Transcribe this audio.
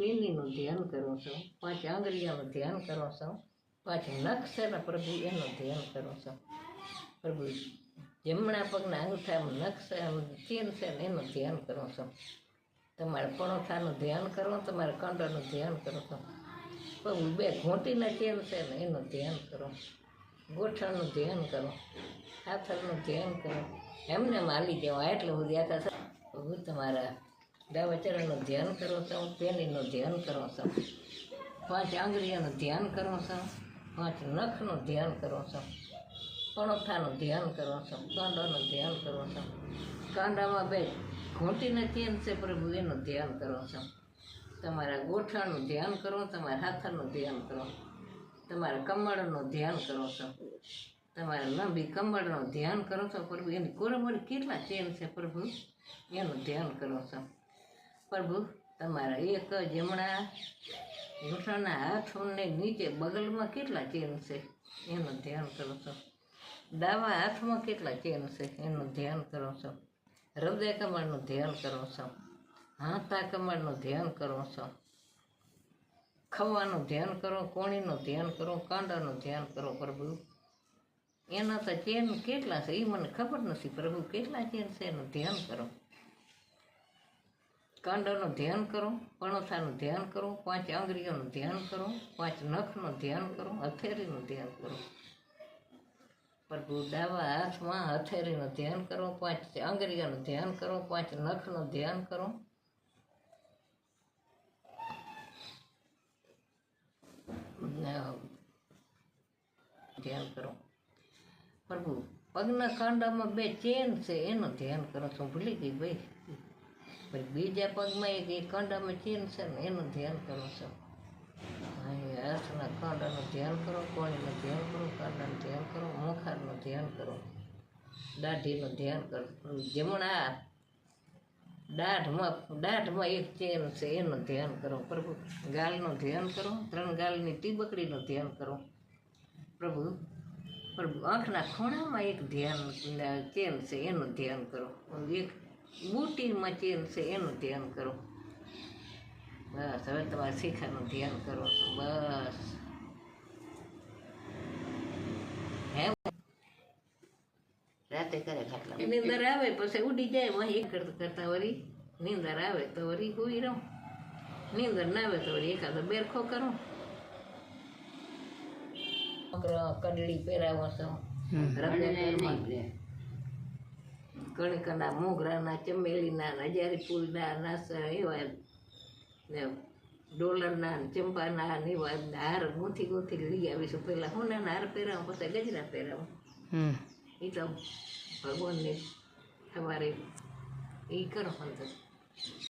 પેનીનું ધ્યાન કરો છો, પાંચ આંગળીઓનું ધ્યાન કરો છો, પાંચ નખ પ્રભુ, એનું ધ્યાન કરો છો. પ્રભુ, જમણા પગના અંગૂઠામાં નખ ચેન છે ને એનું ધ્યાન કરો છો. તમારે પણોઠાનું ધ્યાન કરો, તમારે કંડોનું ધ્યાન કરો છો. પ્રભુ, બે ઘૂંટીના ચેન છે ને એનું ધ્યાન કરો. ગોઠણનું ધ્યાન કરો, હાથરનું ધ્યાન કરો. એમને માલી દેવા એટલું બધું આખા હું તમારા દાવચરણનું ધ્યાન કરો છો પેલીનું ધ્યાન કરો છો પાંચ આંગળીઓનું ધ્યાન કરો છો પાંચ નખનું ધ્યાન કરો છો પણોઠાનું ધ્યાન કરો છો કાંડાનું ધ્યાન કરો છો કાંડામાં બે ઘૂંટીને ચેન છે પ્રભુ એનું ધ્યાન કરો છો તમારા ગોઠણનું ધ્યાન કરો તમારા હાથરનું ધ્યાન કરો તમારા કમળનું ધ્યાન કરો છો તમારા લાંબી કમળનું ધ્યાન કરો છો પ્રભુ એની કોરમર કેટલા ચેન છે પ્રભુ એનું ધ્યાન કરો છો પ્રભુ તમારા એક જમણા ઘૂંટણના હાથને નીચે બગલમાં કેટલા ચેન છે? એનું ધ્યાન કરો છો. ડાવા હાથમાં કેટલા ચેન છે? એનું ધ્યાન કરો છો. હૃદય કમળનું ધ્યાન કરો છો. હાથા કમળનું ધ્યાન કરો છો. ખવાનું ધ્યાન કરો, કોણીનું ધ્યાન કરો, કાંડાનું ધ્યાન કરો પ્રભુ. એના તો ચેન કેટલા છે? એ મને ખબર નથી પ્રભુ. કેટલા ચેન છે? એનું ધ્યાન કરો. કાંડાનું ધ્યાન કરો પણોથાનું ધ્યાન કરો, પાંચ આંગળીઓનું ધ્યાન કરો, પાંચ નખનું ધ્યાન કરો, હથેળીનું ધ્યાન કરો. પ્રભુ ડાવા હાથમાં હથેળીનું ધ્યાન કરો, પાંચ આંગળીઓનું ધ્યાન કરો, પાંચ નખનું ધ્યાન કરો. ધ્યાન કરો. પ્રભુ, પગના કાંડામાં બે ચેન છે, એનું ધ્યાન કરો. છો ભૂલી ગઈ ભાઈ. પછી બીજા પગમાં એક એ કંડામાં ચેન છે ને એનું ધ્યાન કરો છો. હાથના કાંડાનું ધ્યાન કરો, કોણીનું ધ્યાન કરો, કાંડાનું ધ્યાન કરો, મોખારનું ધ્યાન કરો. દાઢીનું ધ્યાન કરો. જમણા દાઢમાં દાઢમાં એક ચેન છે, એનું ધ્યાન કરો. પ્રભુ, ગાલનું ધ્યાન કરો. ત્રણ ગાલની ટીબકડીનું ધ્યાન કરો. પ્રભુ પ્રભુ, આંખના ખૂણામાં એક ધ્યાન, ચેન છે, એનું ધ્યાન કરો. એક બુટીમાં ચેન છે એનું ધ્યાન કરો. બસ હવે તમારે શીખાનું ધ્યાન કરો. બસ. રાતે કરે ખાટલા નીંદર આવે પછી ઉડી જાય વહી કરતા કરતા વળી નીંદર આવે તો વળી હોઈ રહો. નીંદર ના આવે તો વળી એકાદો બેરખો કરો. કડડી પહેરાવો છો. કણકના મોગરાના ચમેલીના હજારી ફૂલના નાસા એવા ને ડોલરના ચંપાના ને એવા હાર ગૂંથી ગૂંથી લઈ આવીશું પહેલાં હોનાના હાર પહેરાવું પછી ગજરા પહેરાવું. એ તો ભગવાનને સવારે એ કરો અંદર